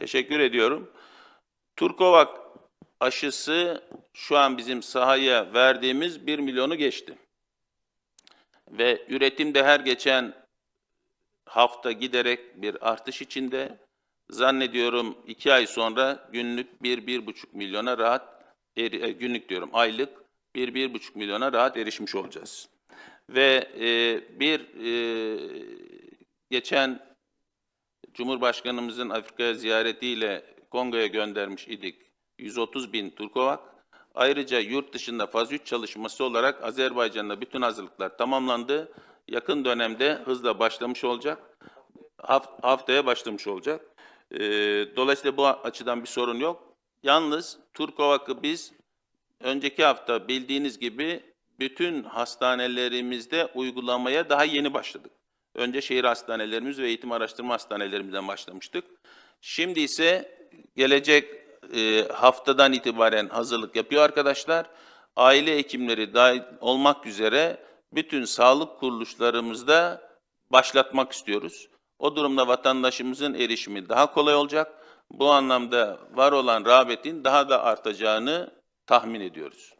Teşekkür ediyorum. Turkovak aşısı şu an bizim sahaya verdiğimiz 1 milyonu geçti. Ve üretimde her geçen hafta giderek bir artış içinde. Zannediyorum iki ay sonra günlük 1-1,5 milyona rahat, e, günlük diyorum aylık 1-1,5 milyona rahat erişmiş olacağız. Ve e, bir e, geçen Cumhurbaşkanımızın Afrika'ya ziyaretiyle Kongo'ya göndermiş idik 130 bin Turkovak. Ayrıca yurt dışında faz 3 çalışması olarak Azerbaycan'da bütün hazırlıklar tamamlandı. Yakın dönemde hızla başlamış olacak. Haft- haftaya başlamış olacak. Ee, dolayısıyla bu açıdan bir sorun yok. Yalnız Turkovak'ı biz önceki hafta bildiğiniz gibi bütün hastanelerimizde uygulamaya daha yeni başladık. Önce şehir hastanelerimiz ve eğitim araştırma hastanelerimizden başlamıştık. Şimdi ise gelecek e, haftadan itibaren hazırlık yapıyor arkadaşlar. Aile hekimleri dahil olmak üzere bütün sağlık kuruluşlarımızda başlatmak istiyoruz. O durumda vatandaşımızın erişimi daha kolay olacak. Bu anlamda var olan rağbetin daha da artacağını tahmin ediyoruz.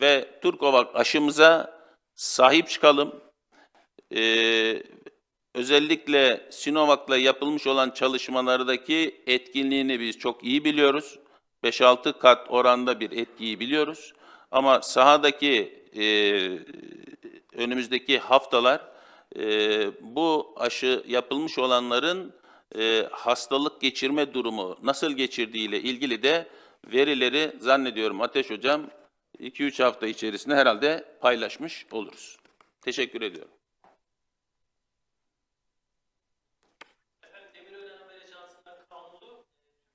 Ve Turkovak aşımıza sahip çıkalım. Ee, özellikle Sinovac'la yapılmış olan çalışmalardaki etkinliğini biz çok iyi biliyoruz. 5-6 kat oranda bir etkiyi biliyoruz. Ama sahadaki e, önümüzdeki haftalar e, bu aşı yapılmış olanların e, hastalık geçirme durumu nasıl geçirdiğiyle ilgili de verileri zannediyorum Ateş Hocam 2-3 hafta içerisinde herhalde paylaşmış oluruz. Teşekkür ediyorum. Efendim Eminönü Haber Ajansı'ndan Kanunu,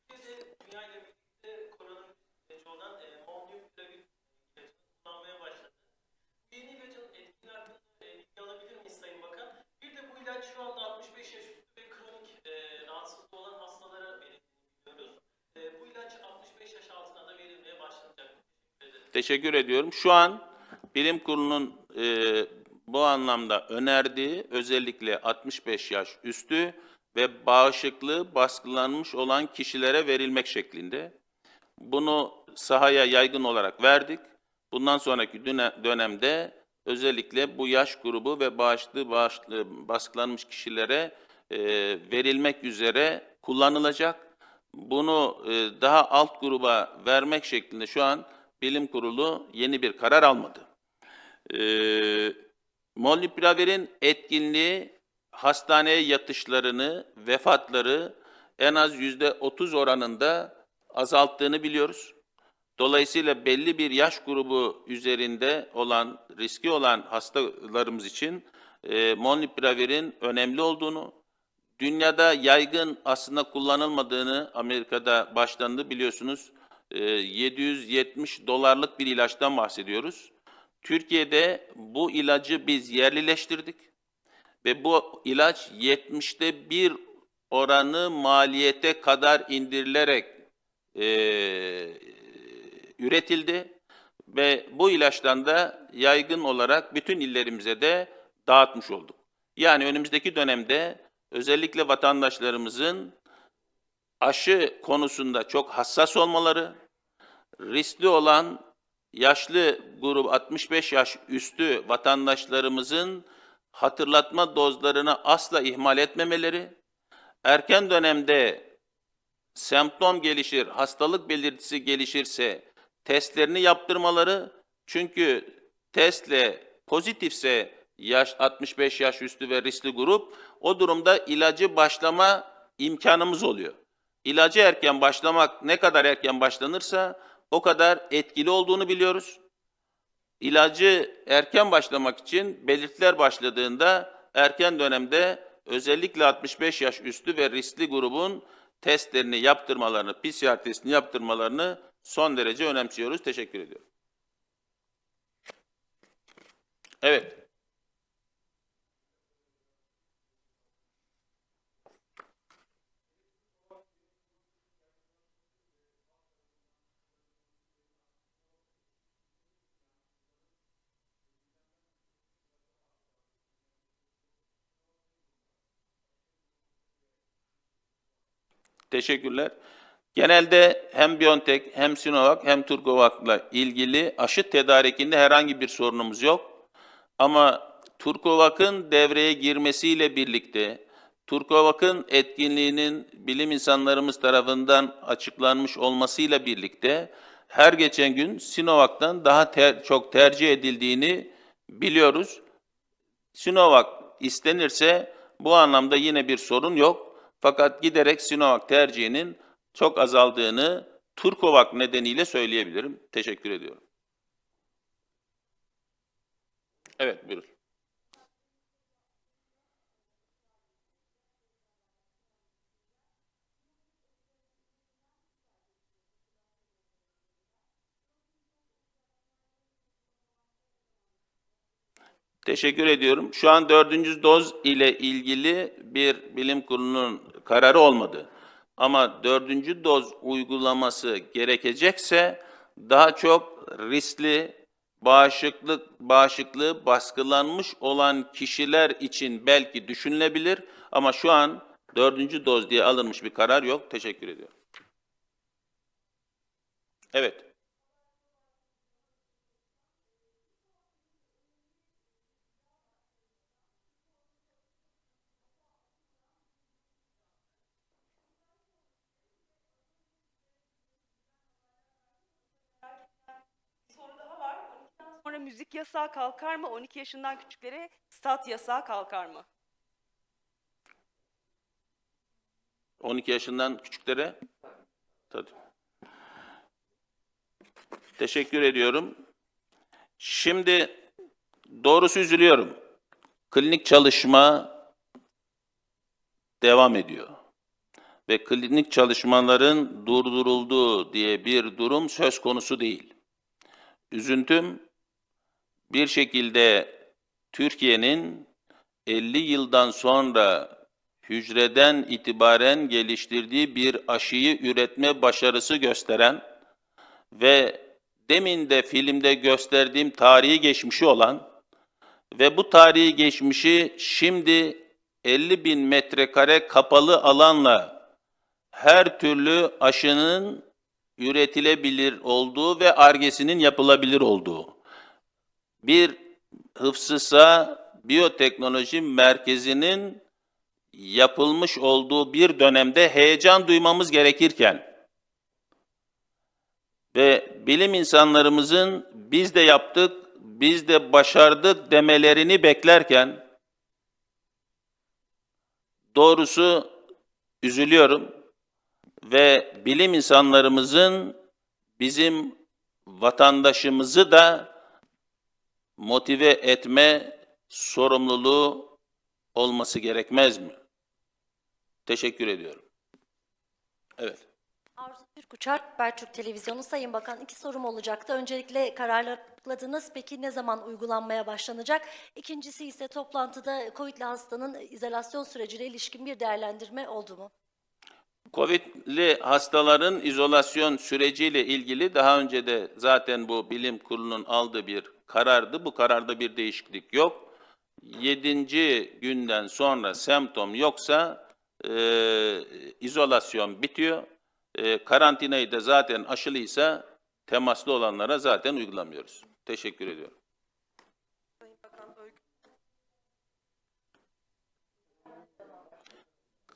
Türkiye'de dünya ile birlikte koronavirüs ilacı olan e, Molnupiravir ilacını kullanmaya başladı. Bu yeni ilacın etkin hakkında e, bilgi alabilir miyiz Sayın Bakan? Bir de bu ilaç şu anda 65 yaş üstü ve kronik e, rahatsızlığı olan hastalara verildiğini biliyoruz. E, bu ilaç 65 yaş altına da verilmeye başlanacak. Teşekkür ediyorum. Şu an bilim kurulunun e, bu anlamda önerdiği özellikle 65 yaş üstü ve bağışıklığı baskılanmış olan kişilere verilmek şeklinde. Bunu sahaya yaygın olarak verdik. Bundan sonraki dönemde özellikle bu yaş grubu ve bağışıklığı bağışıklığı baskılanmış kişilere e, verilmek üzere kullanılacak. Bunu e, daha alt gruba vermek şeklinde şu an bilim kurulu yeni bir karar almadı. E, Molnupiravir'in etkinliği hastaneye yatışlarını, vefatları en az yüzde 30 oranında azalttığını biliyoruz. Dolayısıyla belli bir yaş grubu üzerinde olan, riski olan hastalarımız için e, Molnupiravir'in önemli olduğunu, dünyada yaygın aslında kullanılmadığını Amerika'da başlandı biliyorsunuz. E, 770 dolarlık bir ilaçtan bahsediyoruz. Türkiye'de bu ilacı biz yerlileştirdik ve bu ilaç 70'te bir oranı maliyete kadar indirilerek e, üretildi ve bu ilaçtan da yaygın olarak bütün illerimize de dağıtmış olduk. Yani önümüzdeki dönemde özellikle vatandaşlarımızın aşı konusunda çok hassas olmaları, riskli olan yaşlı grup 65 yaş üstü vatandaşlarımızın hatırlatma dozlarını asla ihmal etmemeleri, erken dönemde semptom gelişir, hastalık belirtisi gelişirse testlerini yaptırmaları. Çünkü testle pozitifse yaş 65 yaş üstü ve riskli grup o durumda ilacı başlama imkanımız oluyor. İlacı erken başlamak ne kadar erken başlanırsa o kadar etkili olduğunu biliyoruz. İlacı erken başlamak için belirtiler başladığında erken dönemde özellikle 65 yaş üstü ve riskli grubun testlerini yaptırmalarını, PCR testini yaptırmalarını son derece önemsiyoruz. Teşekkür ediyorum. Evet. Teşekkürler. Genelde hem BioNTech hem Sinovac hem Turcovac'la ilgili aşı tedarikinde herhangi bir sorunumuz yok. Ama Turcovac'ın devreye girmesiyle birlikte Turcovac'ın etkinliğinin bilim insanlarımız tarafından açıklanmış olmasıyla birlikte her geçen gün Sinovac'tan daha ter- çok tercih edildiğini biliyoruz. Sinovac istenirse bu anlamda yine bir sorun yok. Fakat giderek Sinovac tercihinin çok azaldığını Turkovac nedeniyle söyleyebilirim. Teşekkür ediyorum. Evet, buyurun. Teşekkür ediyorum. Şu an dördüncü doz ile ilgili bir bilim kurulunun kararı olmadı. Ama dördüncü doz uygulaması gerekecekse daha çok riskli bağışıklık bağışıklığı baskılanmış olan kişiler için belki düşünülebilir ama şu an dördüncü doz diye alınmış bir karar yok. Teşekkür ediyorum. Evet. Müzik yasağı kalkar mı? 12 yaşından küçüklere stat yasağı kalkar mı? 12 yaşından küçüklere tabii. Teşekkür ediyorum. Şimdi doğrusu üzülüyorum. Klinik çalışma devam ediyor. Ve klinik çalışmaların durdurulduğu diye bir durum söz konusu değil. Üzüntüm bir şekilde Türkiye'nin 50 yıldan sonra hücreden itibaren geliştirdiği bir aşıyı üretme başarısı gösteren ve demin de filmde gösterdiğim tarihi geçmişi olan ve bu tarihi geçmişi şimdi 50 bin metrekare kapalı alanla her türlü aşının üretilebilir olduğu ve argesinin yapılabilir olduğu bir Hıfzısa Biyoteknoloji Merkezi'nin yapılmış olduğu bir dönemde heyecan duymamız gerekirken ve bilim insanlarımızın biz de yaptık, biz de başardık demelerini beklerken doğrusu üzülüyorum ve bilim insanlarımızın bizim vatandaşımızı da motive etme sorumluluğu olması gerekmez mi? Teşekkür ediyorum. Evet. Arzu Türk Uçar, Habertürk Televizyonu. Sayın Bakan iki sorum olacaktı. Öncelikle kararları açıkladınız. Peki ne zaman uygulanmaya başlanacak? İkincisi ise toplantıda COVID'li hastanın izolasyon süreciyle ilişkin bir değerlendirme oldu mu? Covid'li hastaların izolasyon süreciyle ilgili daha önce de zaten bu bilim kurulunun aldığı bir karardı. Bu kararda bir değişiklik yok. Yedinci günden sonra semptom yoksa e, izolasyon bitiyor. E, karantinayı da zaten aşılıysa temaslı olanlara zaten uygulamıyoruz. Teşekkür ediyorum.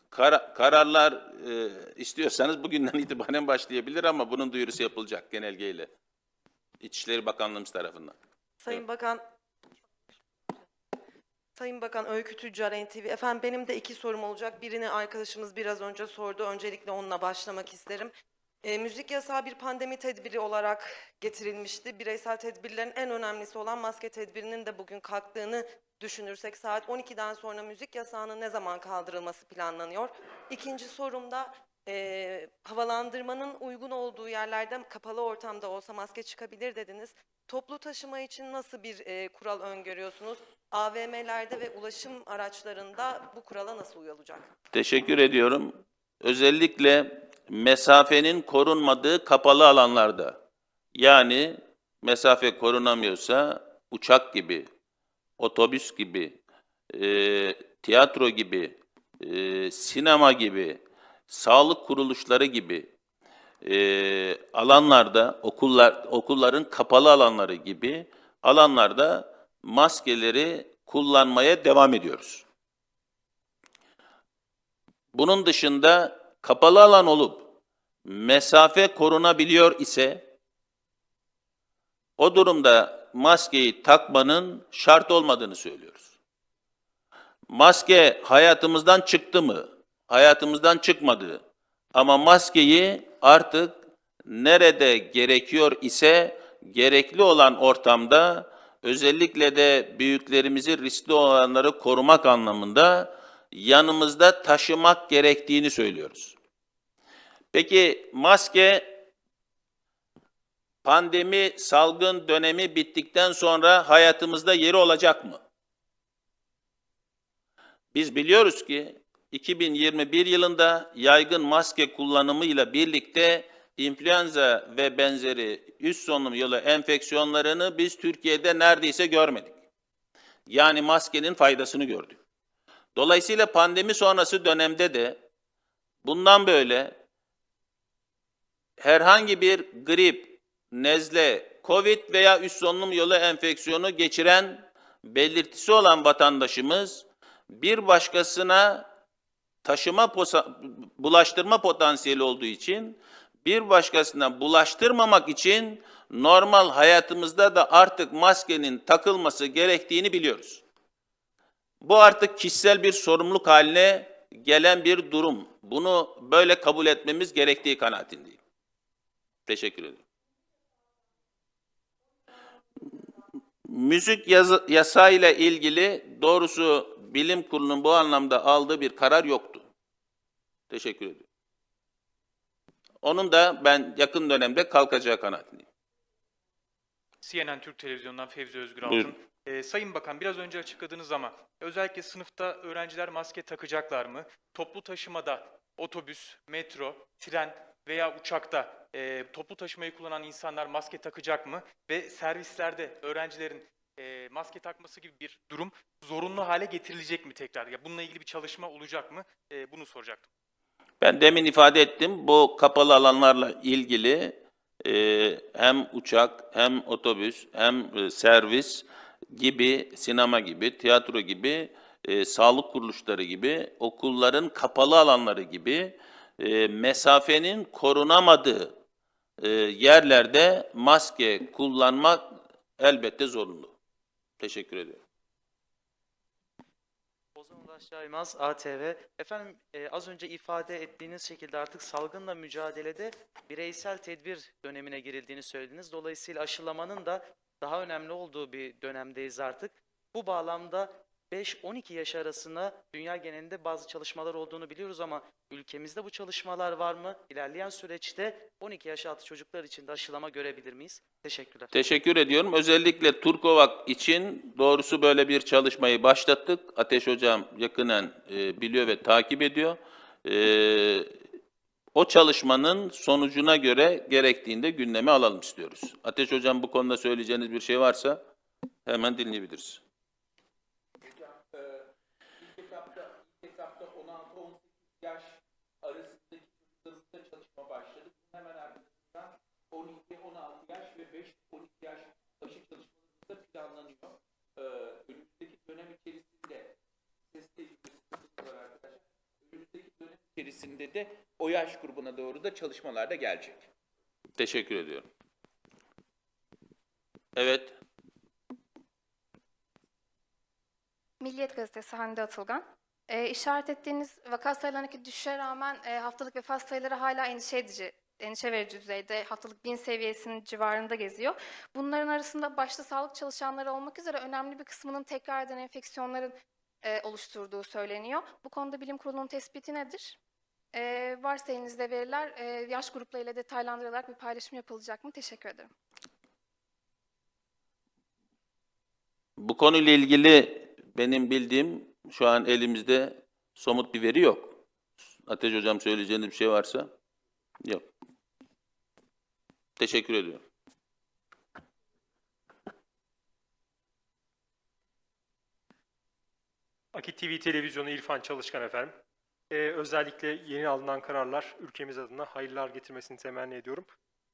Kara- kararlar e, istiyorsanız bugünden itibaren başlayabilir ama bunun duyurusu yapılacak genelgeyle. İçişleri Bakanlığımız tarafından. Sayın Bakan, Sayın Bakan Öykü Tüccar NTV. Efendim benim de iki sorum olacak. Birini arkadaşımız biraz önce sordu. Öncelikle onunla başlamak isterim. E, müzik yasağı bir pandemi tedbiri olarak getirilmişti. Bireysel tedbirlerin en önemlisi olan maske tedbirinin de bugün kalktığını düşünürsek saat 12'den sonra müzik yasağının ne zaman kaldırılması planlanıyor? İkinci sorum da e, havalandırmanın uygun olduğu yerlerde kapalı ortamda olsa maske çıkabilir dediniz. Toplu taşıma için nasıl bir e, kural öngörüyorsunuz? AVM'lerde ve ulaşım araçlarında bu kurala nasıl uyulacak? Teşekkür ediyorum. Özellikle mesafenin korunmadığı kapalı alanlarda yani mesafe korunamıyorsa uçak gibi, otobüs gibi, e, tiyatro gibi, e, sinema gibi, sağlık kuruluşları gibi e, alanlarda, okullar okulların kapalı alanları gibi alanlarda maskeleri kullanmaya devam ediyoruz. Bunun dışında kapalı alan olup mesafe korunabiliyor ise o durumda maskeyi takmanın şart olmadığını söylüyoruz. Maske hayatımızdan çıktı mı? Hayatımızdan çıkmadı. Ama maskeyi artık nerede gerekiyor ise gerekli olan ortamda özellikle de büyüklerimizi riskli olanları korumak anlamında yanımızda taşımak gerektiğini söylüyoruz. Peki maske pandemi salgın dönemi bittikten sonra hayatımızda yeri olacak mı? Biz biliyoruz ki 2021 yılında yaygın maske kullanımıyla birlikte influenza ve benzeri üst solunum yolu enfeksiyonlarını biz Türkiye'de neredeyse görmedik. Yani maskenin faydasını gördük. Dolayısıyla pandemi sonrası dönemde de bundan böyle herhangi bir grip, nezle, covid veya üst solunum yolu enfeksiyonu geçiren belirtisi olan vatandaşımız bir başkasına taşıma bulaştırma potansiyeli olduğu için bir başkasına bulaştırmamak için normal hayatımızda da artık maskenin takılması gerektiğini biliyoruz. Bu artık kişisel bir sorumluluk haline gelen bir durum. Bunu böyle kabul etmemiz gerektiği kanaatindeyim. Teşekkür ederim. Müzik yazı, yasayla ilgili doğrusu bilim kurulunun bu anlamda aldığı bir karar yoktu. Teşekkür ediyorum. Onun da ben yakın dönemde kalkacağı kanaatindeyim. CNN Türk Televizyonu'ndan Fevzi Özgür Buyurun. Altın. Ee, Sayın Bakan biraz önce açıkladınız ama özellikle sınıfta öğrenciler maske takacaklar mı? Toplu taşımada otobüs, metro, tren veya uçakta e, toplu taşımayı kullanan insanlar maske takacak mı? Ve servislerde öğrencilerin e, maske takması gibi bir durum zorunlu hale getirilecek mi tekrar? Ya bununla ilgili bir çalışma olacak mı? E, bunu soracaktım. Ben demin ifade ettim. Bu kapalı alanlarla ilgili e, hem uçak, hem otobüs, hem e, servis gibi, sinema gibi, tiyatro gibi, e, sağlık kuruluşları gibi, okulların kapalı alanları gibi e, mesafenin korunamadığı e, yerlerde maske kullanmak elbette zorunlu. Teşekkür ediyorum. Ulaş Yaymaz, ATV. Efendim e, az önce ifade ettiğiniz şekilde artık salgınla mücadelede bireysel tedbir dönemine girildiğini söylediniz. Dolayısıyla aşılamanın da daha önemli olduğu bir dönemdeyiz artık. Bu bağlamda 5-12 yaş arasında dünya genelinde bazı çalışmalar olduğunu biliyoruz ama ülkemizde bu çalışmalar var mı? İlerleyen süreçte 12 yaş altı çocuklar için de aşılama görebilir miyiz? Teşekkürler. Teşekkür ediyorum. Özellikle Turkovak için doğrusu böyle bir çalışmayı başlattık. Ateş Hocam yakinen e, biliyor ve takip ediyor. E, o çalışmanın sonucuna göre gerektiğinde gündeme alalım istiyoruz. Ateş Hocam bu konuda söyleyeceğiniz bir şey varsa hemen dinleyebiliriz. 16-18 yaş arasındaki çocuklarımızda çalışma başladık. Bunun hemen arkasından 12-16 yaş ve 5-12 yaş aşı çalışmalarımız da planlanıyor. Ee, önümüzdeki dönem içerisinde ses tecrübesi arkadaşlar. Önümüzdeki dönem içerisinde de o yaş grubuna doğru da çalışmalar da gelecek. Teşekkür ediyorum. Evet. Milliyet Gazetesi Hande Atılgan. Ee, işaret ettiğiniz vaka sayılarındaki düşüşe rağmen e, haftalık vefat sayıları hala endişe edici, endişe verici düzeyde haftalık bin seviyesinin civarında geziyor. Bunların arasında başta sağlık çalışanları olmak üzere önemli bir kısmının tekrar eden enfeksiyonların e, oluşturduğu söyleniyor. Bu konuda bilim kurulunun tespiti nedir? E, varsa elinizde veriler e, yaş gruplarıyla detaylandırılarak bir paylaşım yapılacak mı? Teşekkür ederim. Bu konuyla ilgili benim bildiğim şu an elimizde somut bir veri yok. Ateş Hocam söyleyeceğiniz bir şey varsa? Yok. Teşekkür ediyorum. Akit TV televizyonu İrfan Çalışkan efendim. Ee, özellikle yeni alınan kararlar ülkemiz adına hayırlar getirmesini temenni ediyorum.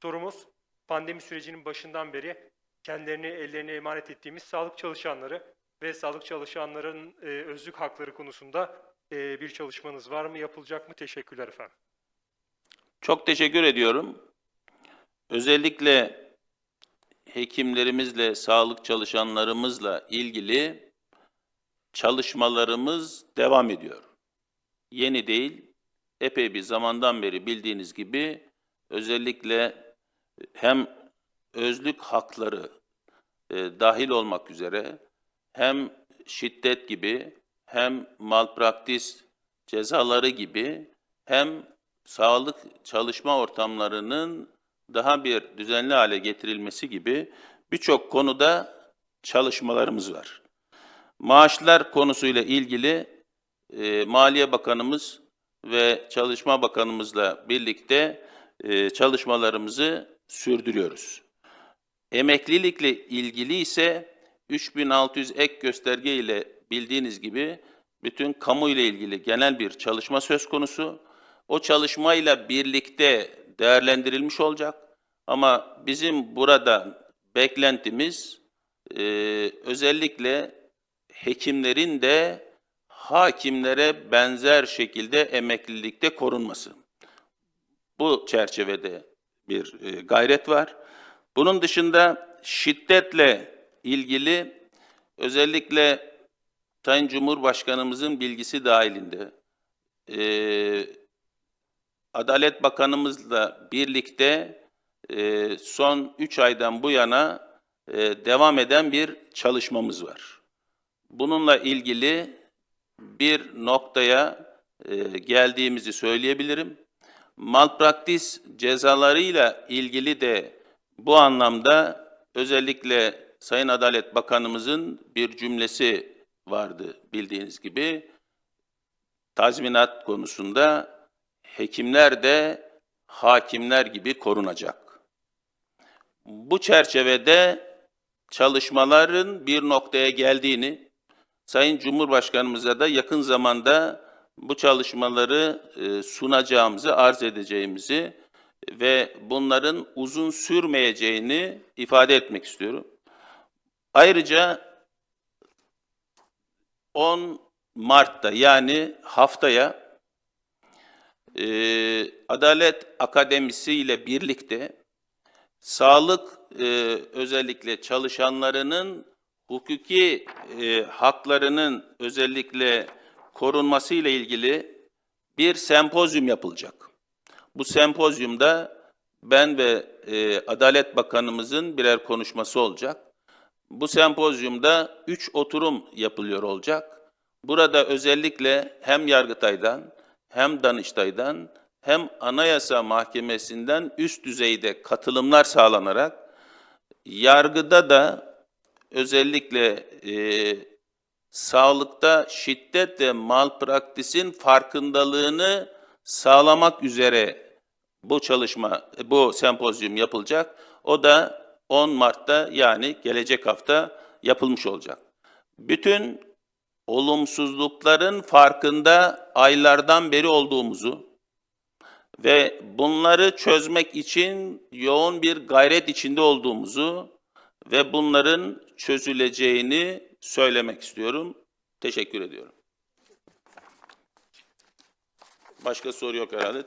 Sorumuz pandemi sürecinin başından beri kendilerini ellerine emanet ettiğimiz sağlık çalışanları ve sağlık çalışanların e, özlük hakları konusunda e, bir çalışmanız var mı, yapılacak mı? Teşekkürler efendim. Çok teşekkür ediyorum. Özellikle hekimlerimizle, sağlık çalışanlarımızla ilgili çalışmalarımız devam ediyor. Yeni değil, epey bir zamandan beri bildiğiniz gibi özellikle hem özlük hakları e, dahil olmak üzere hem şiddet gibi hem malpraktis cezaları gibi hem sağlık çalışma ortamlarının daha bir düzenli hale getirilmesi gibi birçok konuda çalışmalarımız var. Maaşlar konusuyla ilgili e, Maliye Bakanımız ve Çalışma Bakanımızla birlikte e, çalışmalarımızı sürdürüyoruz. Emeklilikle ilgili ise 3600 ek gösterge ile bildiğiniz gibi bütün kamu ile ilgili genel bir çalışma söz konusu. O çalışmayla birlikte değerlendirilmiş olacak. Ama bizim burada beklentimiz e, özellikle hekimlerin de hakimlere benzer şekilde emeklilikte korunması. Bu çerçevede bir e, gayret var. Bunun dışında şiddetle ilgili özellikle Sayın Cumhurbaşkanımızın bilgisi dahilinde e, Adalet Bakanımızla birlikte e, son 3 aydan bu yana e, devam eden bir çalışmamız var. Bununla ilgili bir noktaya e, geldiğimizi söyleyebilirim. Malpraktis cezalarıyla ilgili de bu anlamda özellikle Sayın Adalet Bakanımızın bir cümlesi vardı bildiğiniz gibi. Tazminat konusunda hekimler de hakimler gibi korunacak. Bu çerçevede çalışmaların bir noktaya geldiğini, Sayın Cumhurbaşkanımıza da yakın zamanda bu çalışmaları e, sunacağımızı, arz edeceğimizi ve bunların uzun sürmeyeceğini ifade etmek istiyorum. Ayrıca 10 Mart'ta yani haftaya e, Adalet Akademisi ile birlikte sağlık e, özellikle çalışanlarının hukuki e, haklarının özellikle korunması ile ilgili bir sempozyum yapılacak. Bu sempozyumda ben ve e, Adalet Bakanımızın birer konuşması olacak. Bu sempozyumda üç oturum yapılıyor olacak. Burada özellikle hem Yargıtay'dan hem Danıştay'dan hem Anayasa Mahkemesi'nden üst düzeyde katılımlar sağlanarak yargıda da özellikle e, sağlıkta şiddet ve malpraktisin farkındalığını sağlamak üzere bu çalışma, bu sempozyum yapılacak. O da 10 Mart'ta yani gelecek hafta yapılmış olacak. Bütün olumsuzlukların farkında aylardan beri olduğumuzu ve bunları çözmek için yoğun bir gayret içinde olduğumuzu ve bunların çözüleceğini söylemek istiyorum. Teşekkür ediyorum. Başka soru yok herhalde.